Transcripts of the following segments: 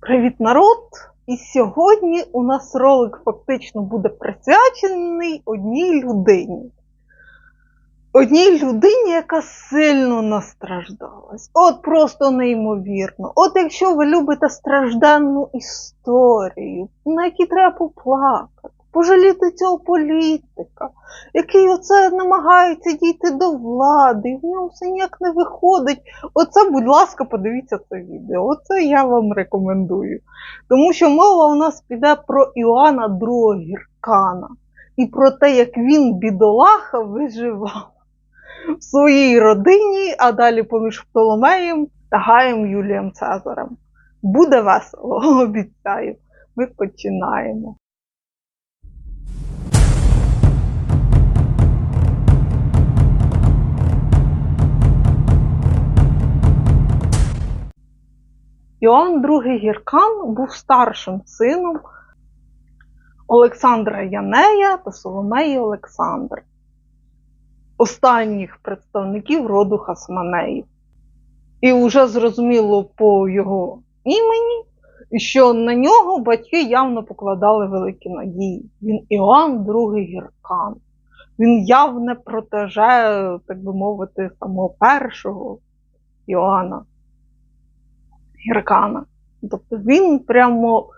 Привіт, народ! І сьогодні у нас ролик фактично буде присвячений одній людині. Одній людині, яка сильно настраждалась. От просто неймовірно. От якщо ви любите стражданну історію, на якій треба поплакати, пожаліти цього політика, який оце намагається дійти до влади, і в нього все ніяк не виходить. Оце, будь ласка, подивіться це відео. Оце я вам рекомендую. Тому що мова у нас піде про Іоанна II Гіркана і про те, як він, бідолаха, виживав в своїй родині, а далі поміж Птоломеєм та Гаєм Юлієм Цезарем. Буде весело, обіцяю. Ми починаємо. Іоанн II Гіркан був старшим сином Олександра Янея та Соломеї Олександр, останніх представників роду Хасманеїв. І вже зрозуміло по його імені, що на нього батьки явно покладали великі надії. Він Іоанн II Гіркан. Він явне протеже, так би мовити, самого першого Іоанна Гіркана. Тобто він прямо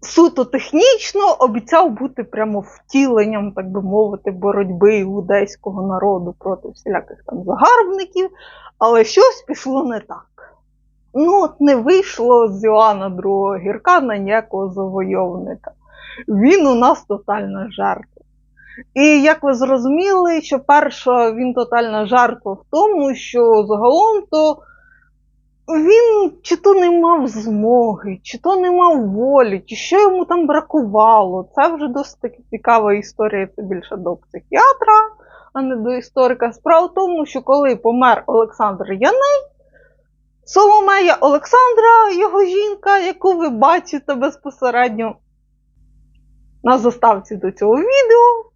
суто технічно обіцяв бути прямо втіленням, так би мовити, боротьби іудейського народу проти всіляких там загарбників, але щось пішло не так. Ну, от не вийшло з Іоанна II Гіркана ніякого завойовника. Він у нас тотальна жертва. І як ви зрозуміли, що перша він тотальна жертва в тому, що загалом то він чи то не мав змоги, чи то не мав волі, чи що йому там бракувало. Це вже досить таки цікава історія, це більше до психіатра, а не до історика. Справа в тому, що коли помер Олександр Яней, Соломея Олександра, його жінка, яку ви бачите безпосередньо на заставці до цього відео.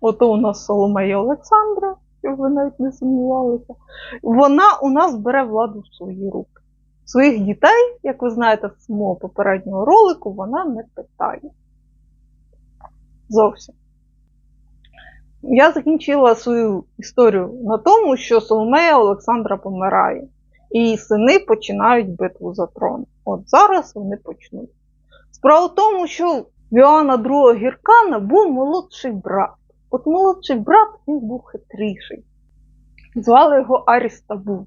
Ото у нас Соломея Олександра щоб ви навіть не сумнівалися, вона у нас бере владу в свої руки. Своїх дітей, як ви знаєте, з мого попереднього ролику, вона не питає. Зовсім. Я закінчила свою історію на тому, що Соломея Олександра помирає, і її сини починають битву за трон. От зараз вони почнуть. Справа в тому, що в Іоанна II Гіркана був молодший брат. От молодший брат він був хитріший. Звали його Арістабул.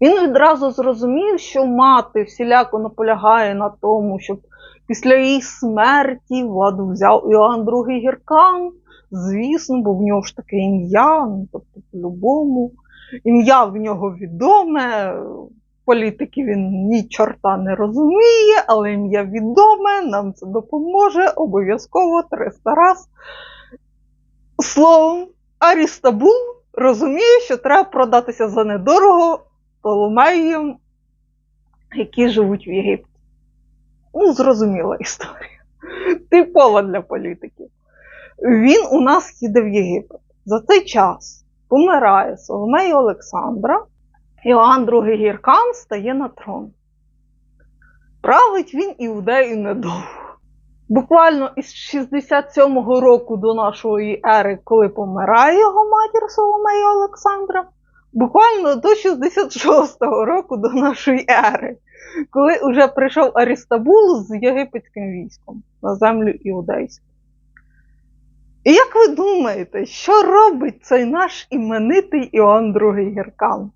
Він відразу зрозумів, що мати всіляко наполягає на тому, щоб після її смерті владу взяв Іоанн II Гіркан. Звісно, бо в нього ж таке ім'я, ну, тобто по-любому. Ім'я в нього відоме, політики він ні чорта не розуміє, але ім'я відоме, нам це допоможе обов'язково 300 раз. Словом, Арістабул розуміє, що треба продатися за недорого Толомеям, які живуть в Єгипті. Ну, зрозуміла історія. Типова для політиків. Він у нас їде в Єгипет. За цей час помирає Соломея Олександра. Іоанн II Гіркан стає на трон. Править він іудею недовго. Буквально із 67-го року до нашої ери, коли помирає його матір Соломея Олександра, буквально до 66-го року до нашої ери, коли вже прийшов Арістабул з єгипетським військом на землю іудейську. І як ви думаєте, що робить цей наш іменитий Іоанн II Гіркан?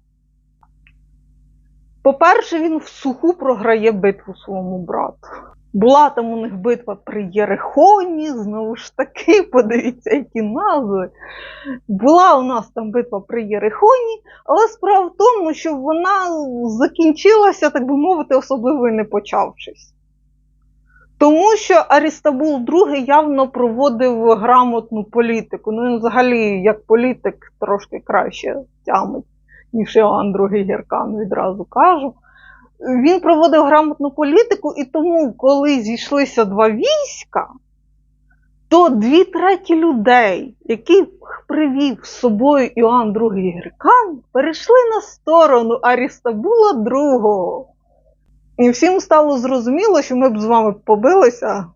По-перше, він в суху програє битву своєму брату. Була там у них битва при Єрихоні, знову ж таки, подивіться, які назви. Була у нас там битва при Єрихоні, але справа в тому, що вона закінчилася, так би мовити, особливо і не почавшись. Тому що Арістабул II явно проводив грамотну політику. Ну, він взагалі, як політик, трошки краще тямить ніж Іоанн II Гіркан, відразу кажу. Він проводив грамотну політику, і тому, коли зійшлися два війська, то дві треті людей, яких привів з собою Іоанн II Гіркан, перейшли на сторону Арістабула II. І всім стало зрозуміло, що ми б з вами побилися,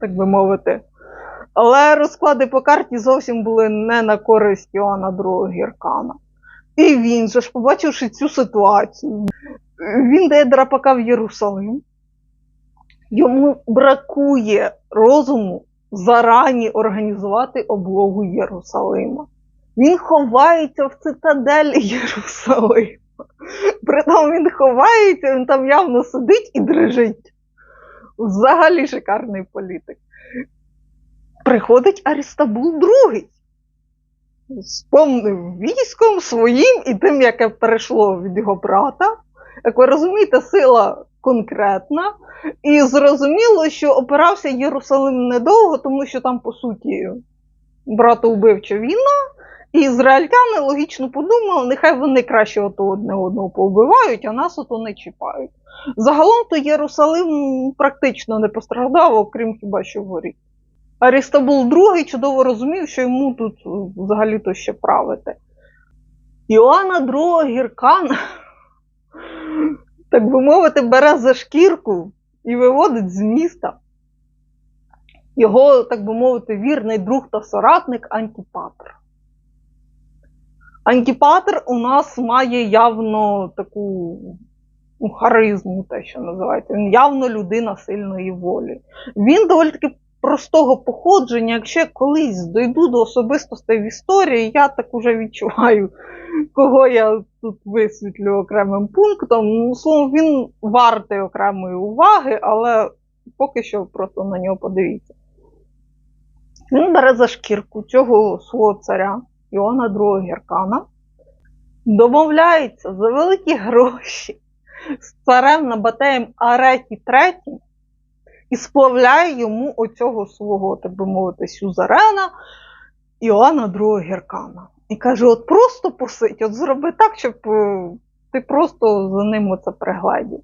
так би мовити. Але розклади по карті зовсім були не на користь Іоанна II Гіркана. І він же ж, побачивши цю ситуацію, він дає драпака в Єрусалим. Йому бракує розуму зарані організувати облогу Єрусалима. Він ховається в цитаделі Єрусалима. Притом він ховається, він там явно сидить і дрижить. Взагалі шикарний політик. Приходить Арістабул II з повним військом своїм і тим, яке перейшло від його брата. Як ви розумієте, сила конкретна. І зрозуміло, що опирався Єрусалим недовго, тому що там, по суті, братоубивча війна, і ізраїльтяни логічно подумали, нехай вони краще ото одне одного повбивають, а нас ото не чіпають. Загалом то Єрусалим практично не постраждав, окрім хіба що горі. Арістабул II чудово розумів, що йому тут взагалі-то ще правити. Іоанна II Гіркана, так би мовити, бере за шкірку і виводить з міста його, так би мовити, вірний друг та соратник Антіпатр. Антіпатр у нас має явно таку ну, харизму, те, що називається. Він явно людина сильної волі. Він доволі таки простого походження. Якщо я колись дойду до особистостей в історії, я так уже відчуваю, кого я тут висвітлю окремим пунктом. Ну, словом, він вартий окремої уваги, але поки що просто на нього подивіться. Він бере за шкірку цього свого царя Іоанна II Геркана, домовляється за великі гроші з царем Набатеєм Ареті III і сплавляє йому оцього свого, так би мовити, сюзерена Іоанна II Геркана. І каже: от просто посить, от зроби так, щоб е, ти просто за ним оце пригледів.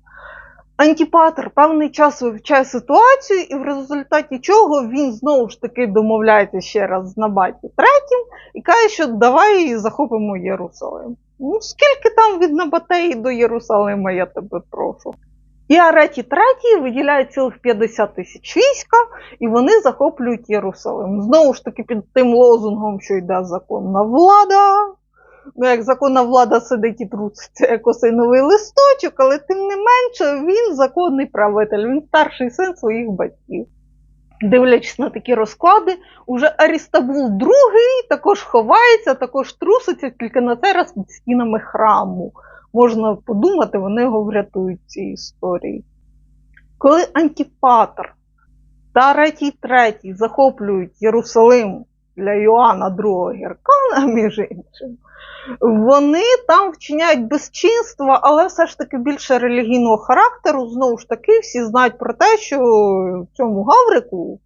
Антіпатер певний час вивчає ситуацію, і в результаті чого він знову ж таки домовляється ще раз з Набаті третім і каже, що давай захопимо Єрусалим. Ну, скільки там від Набатеї до Єрусалима, я тебе прошу. І Ареті третій виділяє цілих 50 тисяч війська, і вони захоплюють Єрусалим. Знову ж таки, під тим лозунгом, що йде законна влада. Ну, як законна влада сидить і труситься як осиновий листочок, але тим не менше він законний правитель, він старший син своїх батьків. Дивлячись на такі розклади, уже Арістабул II також ховається, також труситься, тільки на цей раз під стінами храму. Можна подумати, вони його врятують ці історії. Коли Антіпатр та Ретій III захоплюють Єрусалим для Йоанна II Геркана, між іншим, вони там вчиняють безчинства, але все ж таки більше релігійного характеру. Знову ж таки, всі знають про те, що в цьому Гаврику,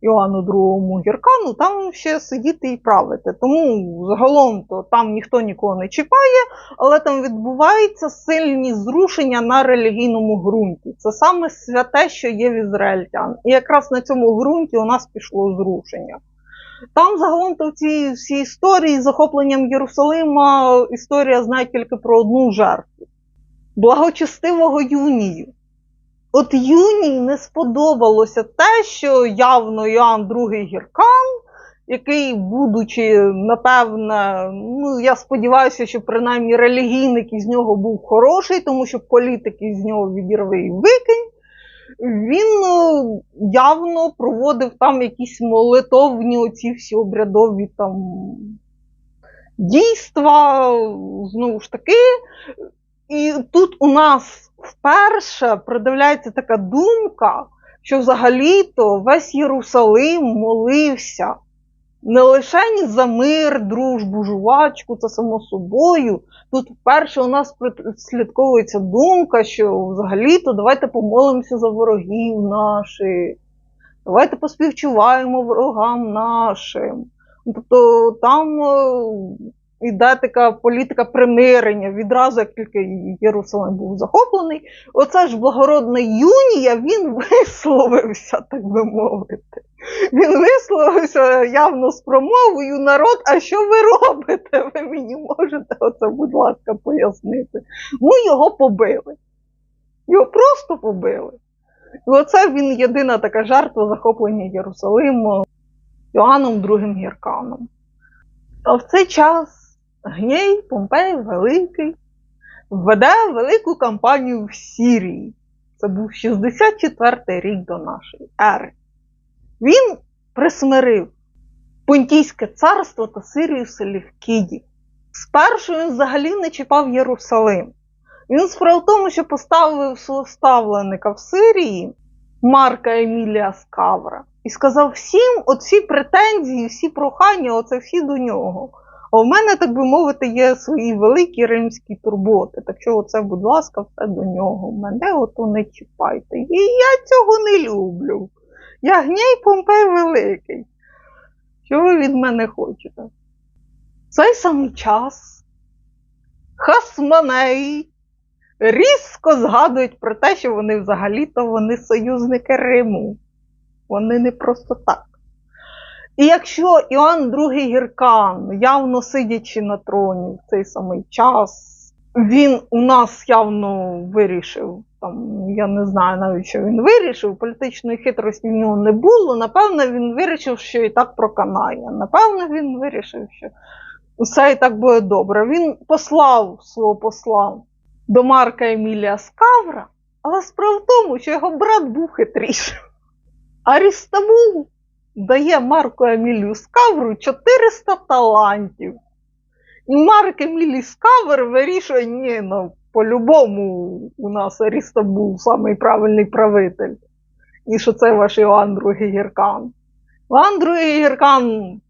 Іоанну II Гіркану, там ще сидіти і правити. Тому загалом то там ніхто нікого не чіпає, але там відбуваються сильні зрушення на релігійному ґрунті. Це саме святе, що є в ізраїльтян. І якраз на цьому ґрунті у нас пішло зрушення. Там загалом то в цій всій історії з захопленням Єрусалима історія знає тільки про одну жертву благочестивого Юнію. От Юнії не сподобалося те, що явно Іоанн II Гіркан, який, будучи, напевне, ну я сподіваюся, що принаймні релігійник із нього був хороший, тому що політик із нього відірви і викинь він е, явно проводив там якісь молитовні оці всі обрядові там дійства, знову ж таки. І тут у нас вперше придивляється така думка, що взагалі-то весь Єрусалим молився не лише за мир, дружбу, жувачку, це само собою. Тут вперше у нас слідковується думка, що взагалі-то давайте помолимося за ворогів наших, давайте поспівчуваємо ворогам нашим. Тобто там іде така політика примирення. Відразу, як тільки Єрусалим був захоплений, оце ж благородний Юнія, він висловився, так би мовити. Він висловився явно з промовою народ, а що ви робите? Ви мені можете оце, будь ласка, пояснити. Ну, його побили. Його просто побили. І оце він єдина така жертва захоплення Єрусалиму Йоанном II Гірканом. А в цей час гній Помпей Великий веде велику кампанію в Сірії. Це був 64-й рік до нашої ери. Він присмирив Понтійське царство та Сирію селівкідів. Спершу він взагалі не чіпав Єрусалим. Він справа в тому, що поставив свого ставленика в Сирії Марка Емілія Скавра і сказав всім оці претензії, всі прохання, оце всі до нього. А в мене, так би мовити, є свої великі римські турботи. Так що оце, будь ласка, все до нього. Мене ото не чіпайте. І я цього не люблю. Я гній Помпей Великий. Що ви від мене хочете? В цей самий час Хасманеї різко згадують про те, що вони взагалі-то вони союзники Риму. Вони не просто так. І якщо Іоанн II Гіркан, явно сидячи на троні в цей самий час, він у нас явно вирішив, там, я не знаю навіть, що він вирішив, політичної хитрості в нього не було. Напевно, він вирішив, що і так проканає. Напевно, він вирішив, що все і так буде добре. Він послав свого посла до Марка Емілія Скавра, але справа в тому, що його брат був хитрішим. Арістабул дає Марку Емілію Скавру 400 талантів. І Марк Емілій Скавр вирішує, ні, ну, по-любому у нас Арістабул самий правильний правитель. І що це ваш Іоанн II Гіркан. Іоанн II Гіркан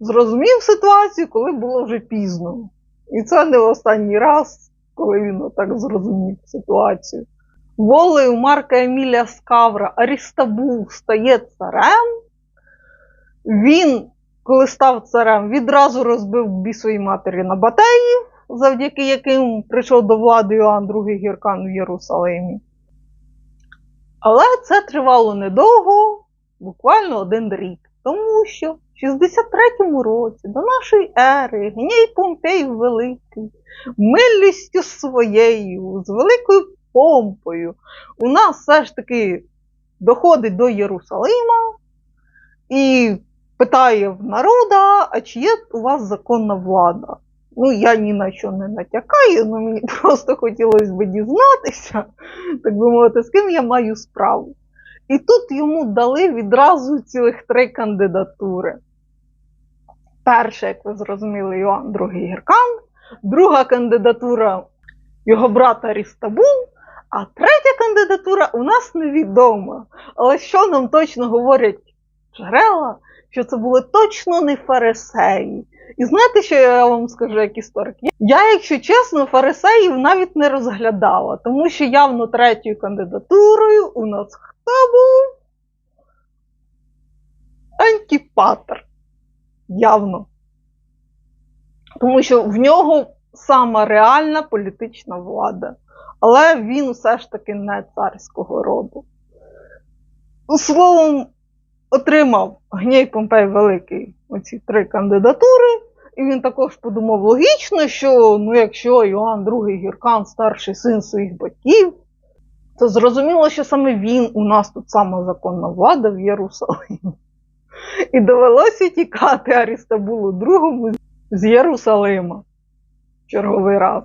зрозумів ситуацію, коли було вже пізно. І це не останній раз, коли він отак зрозумів ситуацію. Волею Марка Емілія Скавра Арістабул стає царем. Він, коли став царем, відразу розбив бісовій матері на батеї, завдяки яким прийшов до влади Іоанн II Гіркан в Єрусалимі. Але це тривало недовго, буквально один рік. Тому що в 63-му році до нашої ери гній Помпей Великий, милістю своєю, з великою помпою, у нас все ж таки доходить до Єрусалима і питає в народа, а чи є у вас законна влада? Ну, я ні на що не натякаю, ну мені просто хотілося б дізнатися, так би мовити, з ким я маю справу. І тут йому дали відразу цілих три кандидатури. Перша, як ви зрозуміли, Іоанн II Гіркан, друга кандидатура його брата Рістабул, а третя кандидатура у нас невідома. Але що нам точно говорять джерела, що це були точно не фарисеї. І знаєте, що я вам скажу як історик? Я, якщо чесно, фарисеїв навіть не розглядала, тому що явно третьою кандидатурою у нас хто був? Антіпатр. Явно. Тому що в нього сама реальна політична влада. Але він все ж таки не царського роду. Словом, отримав гній Помпей Великий оці три кандидатури, і він також подумав логічно, що ну, якщо Іоанн II Гіркан старший син своїх батьків, то зрозуміло, що саме він у нас тут сама законна влада в Єрусалимі. І довелося тікати Арістабулу II з Єрусалима в черговий раз.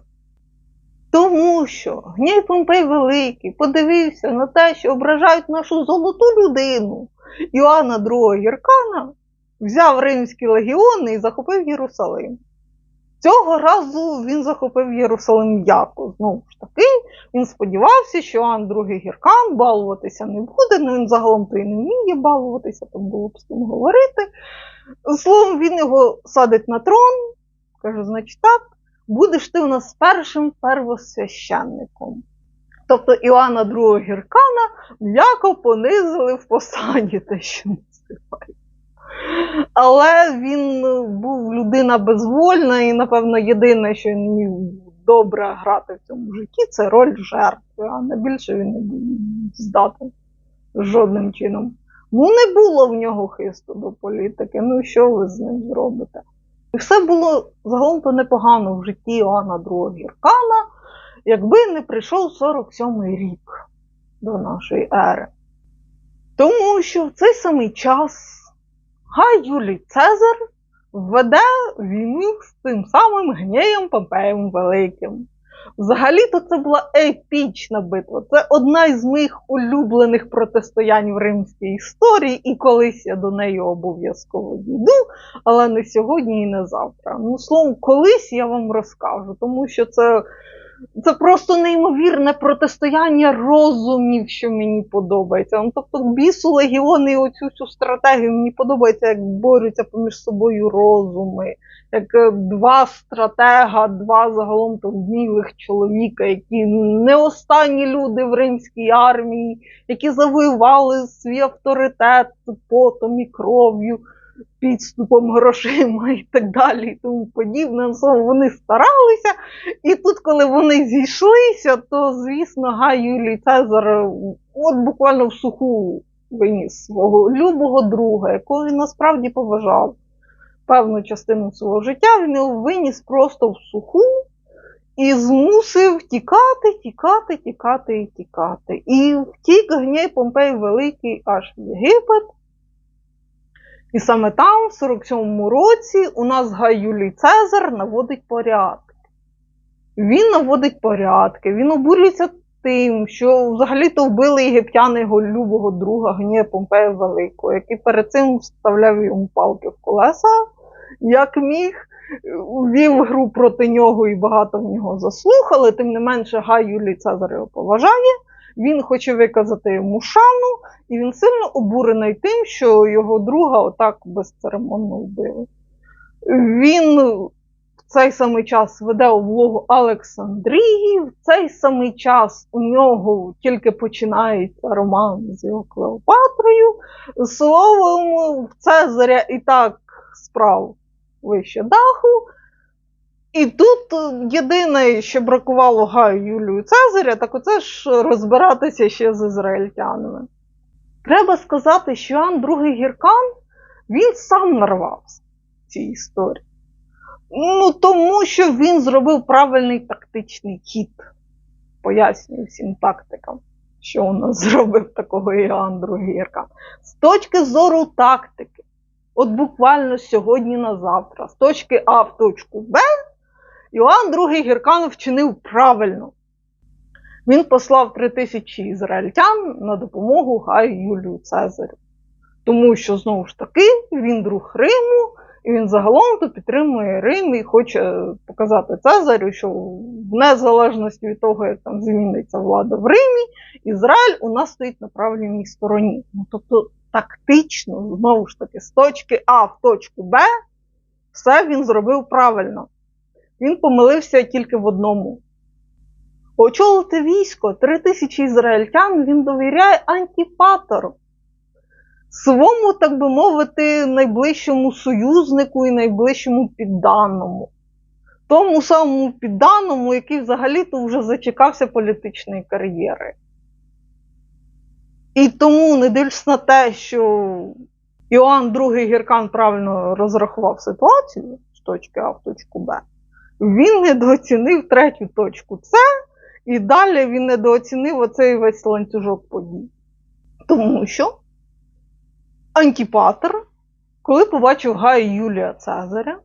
Тому що гній Помпей Великий подивився на те, що ображають нашу золоту людину Іоанна II Гіркана, взяв римські легіони і захопив Єрусалим. Цього разу він захопив Єрусалим яко. Знову ж таки, він сподівався, що Іоанн II Гіркан балуватися не буде, ну він загалом то і не вміє балуватися, там було б з ким говорити. Словом, він його садить на трон, каже, значить так, будеш ти у нас першим первосвященником. Тобто Іоанна II Гіркана м'яко понизили в посаді, те, що називають. Але він був людина безвольна, і, напевно, єдине, що він міг добре грати в цьому житті, це роль жертви, а не більше він не був здатен жодним чином. Ну, не було в нього хисту до політики. Ну, що ви з ним зробите? І все було загалом-то непогано в житті Іоанна II Гіркана, якби не прийшов 47-й рік. до нашої ери. Тому що в цей самий час Гай Юлій Цезар веде війну з тим самим Гнєєм Помпеєм Великим. Взагалі-то це була епічна битва. Це одна із моїх улюблених протистоянь в римській історії, і колись я до неї обов'язково дійду, але не сьогодні і не завтра. Ну, словом, колись я вам розкажу, тому що це, це просто неймовірне протистояння розумів, що мені подобається. Ну, тобто, бісу легіони оцю всю стратегію мені подобається, як борються поміж собою розуми як е, два стратега, два загалом то вмілих чоловіка, які не останні люди в римській армії, які завоювали свій авторитет потом і кров'ю, підступом грошима і так далі, і тому подібне. Ну, вони старалися. І тут, коли вони зійшлися, то, звісно, Гай Юлій Цезар от буквально в суху виніс свого любого друга, якого він насправді поважав певну частину свого життя він його виніс просто в суху і змусив тікати, тікати, тікати і тікати. І втік гній Помпей Великий аж в Єгипет. І саме там, в 47-му році, у нас Гай Юлій Цезар наводить порядки. Він наводить порядки, він обурюється тим, що взагалі-то вбили єгиптяни його любого друга Гнія Помпея Великого, який перед цим вставляв йому палки в колеса, як міг, вів гру проти нього і багато в нього заслухали. Тим не менше, Гай Юлій Цезар його поважає. Він хоче виказати йому шану, і він сильно обурений тим, що його друга отак безцеремонно вбили. Він в цей самий час веде облогу Олександрії, в цей самий час у нього тільки починається роман з його Клеопатрою. Словом, в Цезаря і так справ вище даху. І тут єдине, що бракувало Гаю Юлію Цезаря, так оце ж розбиратися ще з ізраїльтянами. Треба сказати, що Іоанн II Гіркан він сам нарвався в цій історії. Ну, тому що він зробив правильний тактичний хід. Пояснюю всім тактикам, що у нас зробив такого Іоанн II Гіркан. З точки зору тактики, от буквально сьогодні на завтра, з точки А в точку Б, Іоанн II Гіркан вчинив правильно. Він послав три тисячі ізраїльтян на допомогу Гаю Юлію Цезарю. Тому що, знову ж таки, він друг Риму, і він загалом то підтримує Рим і хоче показати Цезарю, що в незалежності від того, як там зміниться влада в Римі, Ізраїль у нас стоїть на правильній стороні. Ну, Тобто тактично, знову ж таки, з точки А в точку Б, все він зробив правильно. Він помилився тільки в одному. Очолити військо три тисячі ізраїльтян він довіряє антипатору своєму, так би мовити, найближчому союзнику і найближчому підданому. Тому самому підданому, який взагалі-то вже зачекався політичної кар'єри. І тому, не дивлячись на те, що Іоанн II Гіркан правильно розрахував ситуацію з точки А в точку Б, він недооцінив третю точку С, і далі він недооцінив оцей весь ланцюжок подій. Тому що Антіпатер, коли побачив Гая Юлія Цезаря,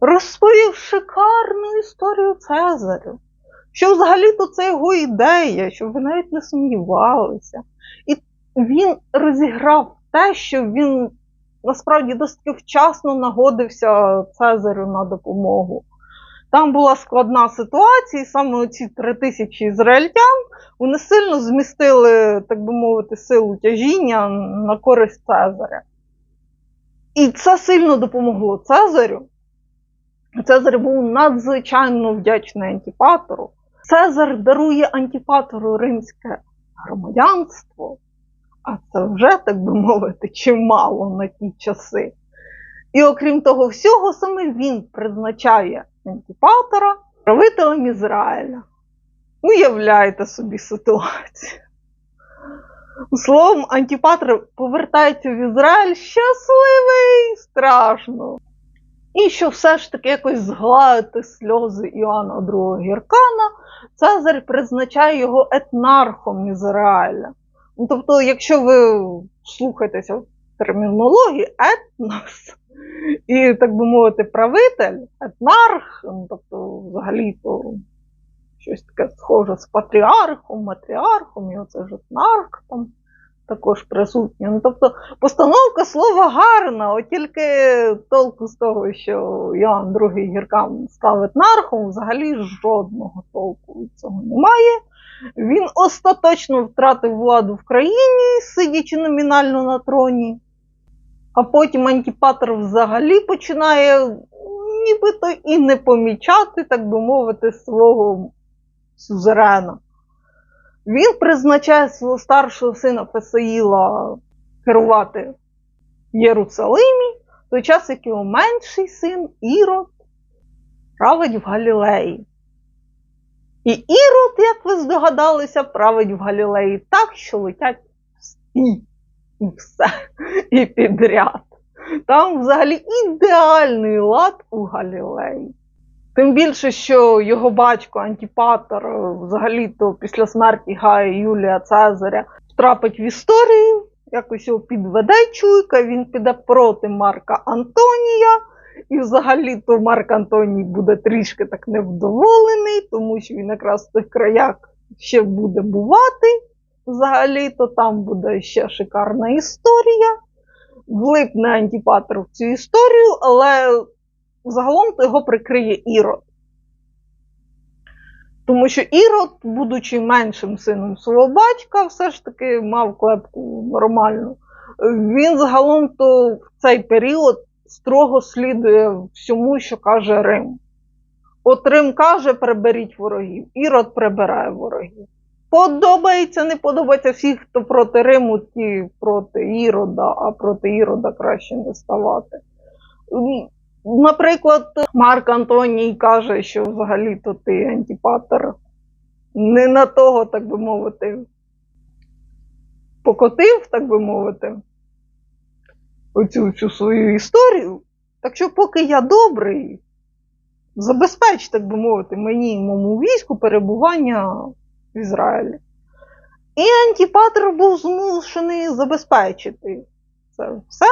розповів шикарну історію Цезарю, що взагалі-то це його ідея, щоб ви навіть не сумнівалися. І він розіграв те, що він насправді досить вчасно нагодився Цезарю на допомогу. Там була складна ситуація, саме ці три тисячі ізраїльтян вони сильно змістили, так би мовити, силу тяжіння на користь Цезаря. І це сильно допомогло Цезарю. Цезар був надзвичайно вдячний антипатору. Цезар дарує антипатору римське громадянство, а це вже, так би мовити, чимало на ті часи. І окрім того всього, саме він призначає антипатора правителем Ізраїля. Уявляєте собі ситуацію. Словом, антипатр повертається в Ізраїль щасливий, страшно. І що все ж таки якось згладити сльози Іоанна II Гіркана, Цезарь призначає його етнархом Ізраїля. Ну, тобто, якщо ви слухаєтеся в термінології, етнос і, так би мовити, правитель, етнарх, ну, тобто, взагалі-то щось таке схоже з патріархом, матріархом, і оце ж етнарх там також присутнє. Ну, тобто, постановка слова гарна, от тільки толку з того, що Іоанн II Гіркан став етнархом, взагалі жодного толку від цього немає. Він остаточно втратив владу в країні, сидячи номінально на троні. А потім антипатер взагалі починає нібито і не помічати, так би мовити, свого сюзерена. Він призначає свого старшого сина Фесаїла керувати Єрусалимі, в той час, як його менший син Ірод править в Галілеї. І Ірод, як ви здогадалися, править в Галілеї так, що летять всі і все, і підряд. Там взагалі ідеальний лад у Галілеї. Тим більше, що його батько Антіпатер, е, взагалі-то після смерті Гая Юлія Цезаря втрапить в історію, якось його підведе чуйка, він піде проти Марка Антонія. І взагалі-то Марк Антоній буде трішки так невдоволений, тому що він якраз в тих краях ще буде бувати. Взагалі-то там буде ще шикарна історія. Влипне Антіпатер в цю історію, але загалом то його прикриє Ірод. Тому що Ірод, будучи меншим сином свого батька, все ж таки мав клепку нормальну. Він загалом то в цей період строго слідує всьому, що каже Рим. От Рим каже, приберіть ворогів, Ірод прибирає ворогів. Подобається, не подобається всіх, хто проти Риму, ті проти Ірода, а проти Ірода краще не ставати. Наприклад, Марк Антоній каже, що взагалі-то ти антипатер не на того, так би мовити, покотив, так би мовити, оцю всю свою історію. Так що, поки я добрий, забезпеч, так би мовити, мені і моєму війську перебування в Ізраїлі. І антипатер був змушений забезпечити це все.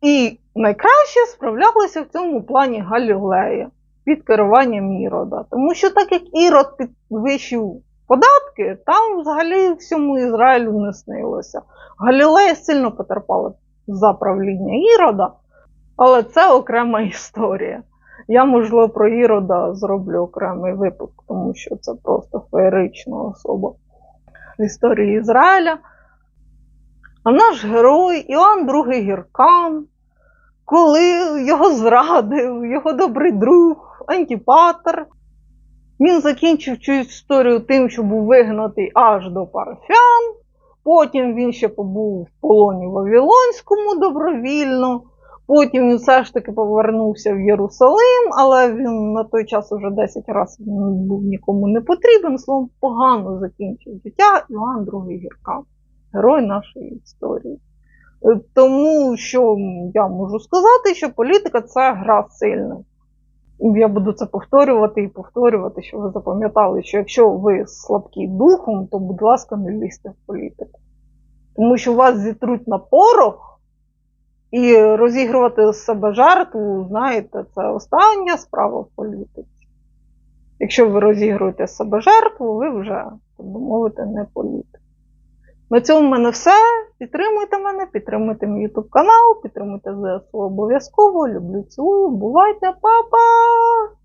І найкраще справлялися в цьому плані Галілея під керуванням Ірода. Тому що так як Ірод підвищив податки, там взагалі всьому Ізраїлю не снилося. Галілея сильно потерпала за правління Ірода, але це окрема історія. Я, можливо, про Ірода зроблю окремий випуск, тому що це просто феєрична особа в історії Ізраїля. А наш герой Іоанн II Гіркан, коли його зрадив, його добрий друг, антипатер, він закінчив цю історію тим, що був вигнатий аж до Парфян. Потім він ще побув в полоні Вавилонському добровільно. Потім він все ж таки повернувся в Єрусалим, але він на той час уже 10 разів був нікому не потрібен. Словом, погано закінчив життя Іван II Гіркан герой нашої історії. Е, Тому що я можу сказати, що політика це гра сильна. Я буду це повторювати і повторювати, щоб ви запам'ятали, що якщо ви слабкі духом, то, будь ласка, не лізьте в політику. Тому що вас зітруть на порох і розігрувати з себе жертву, знаєте, це остання справа в політиці. Якщо ви розігруєте з себе жертву, ви вже, так би мовити, не політик. На цьому в мене все. Підтримуйте мене, підтримуйте мій YouTube канал, підтримуйте ЗСУ обов'язково. Люблю, цілую, бувайте, па-па!